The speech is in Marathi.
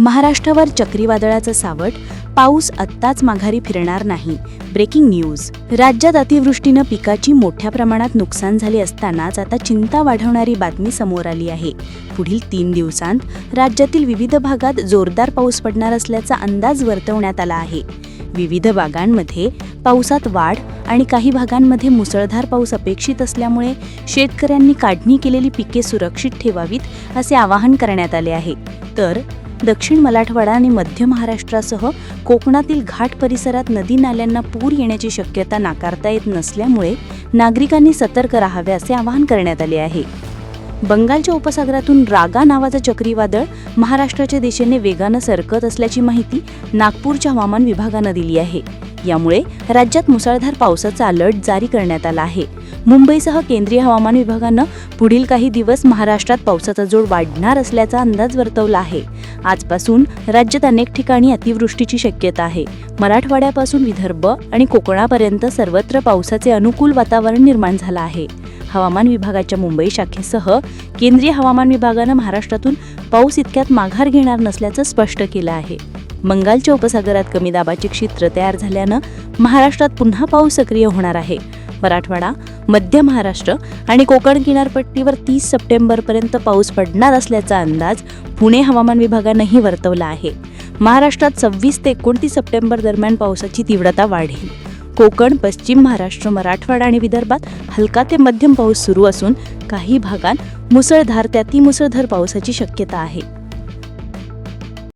महाराष्ट्रावर चक्रीवादळाचं सावट पाऊस आत्ताच माघारी फिरणार नाही. Breaking news. राज्यात अतिवृष्टीनं पिकाची मोठ्या प्रमाणात नुकसान झाले असतानाच आता चिंता वाढवणारी बातमी समोर आली आहे. पुढील तीन दिवसांत राज्यातील विविध भागात जोरदार पाऊस पडणार असल्याचा अंदाज वर्तवण्यात आला आहे. विविध भागांमध्ये पावसात वाढ आणि काही भागांमध्ये मुसळधार पाऊस अपेक्षित असल्यामुळे शेतकऱ्यांनी काढणी केलेली पिके सुरक्षित ठेवावीत असे आवाहन करण्यात आले आहे. तर दक्षिण मराठवाडा आणि मध्य महाराष्ट्रासह कोकणातील घाट परिसरात नदी नाल्यांना पूर येण्याची शक्यता नाकारता येत नसल्यामुळे नागरिकांनी सतर्क राहावे असे आवाहन करण्यात आले आहे. बंगालच्या उपसागरातून रागा नावाचं चक्रीवादळ महाराष्ट्राच्या दिशेने वेगानं सरकत असल्याची माहिती नागपूरच्या हवामान विभागानं दिली आहे. यामुळे राज्यात मुसळधार पावसाचा अलर्ट जारी करण्यात आला आहे. मुंबईसह केंद्रीय हवामान विभागानं पुढील काही दिवस महाराष्ट्रात पावसाचा जोर वाढणार असल्याचा अंदाज वर्तवला आहे. आजपासून राज्यात अनेक ठिकाणी अतिवृष्टीची शक्यता आहे. मराठवाड्यापासून विदर्भ आणि कोकणापर्यंत सर्वत्र पावसाचे अनुकूल वातावरण निर्माण झालं आहे. हवामान विभागाच्या मुंबई शाखेसह केंद्रीय हवामान विभागानं महाराष्ट्रातून पाऊस इतक्यात माघार घेणार नसल्याचं स्पष्ट केलं आहे. बंगालच्या उपसागरात कमी दाबाचे क्षेत्र तयार झाल्यानं महाराष्ट्रात पुन्हा पाऊस सक्रिय होणार आहे. मराठवाडा मध्य महाराष्ट्र आणि कोकण किनारपट्टीवर तीस सप्टेंबरपर्यंत पाऊस पडणार असल्याचा अंदाज पुणे हवामान विभागानंही वर्तवला आहे. महाराष्ट्रात सव्वीस ते एकोणतीस सप्टेंबर दरम्यान पावसाची तीव्रता वाढेल. कोकण पश्चिम महाराष्ट्र मराठवाडा आणि विदर्भात हलका ते मध्यम पाऊस सुरू असून काही भागात मुसळधार ते मुसळधार पावसाची शक्यता आहे.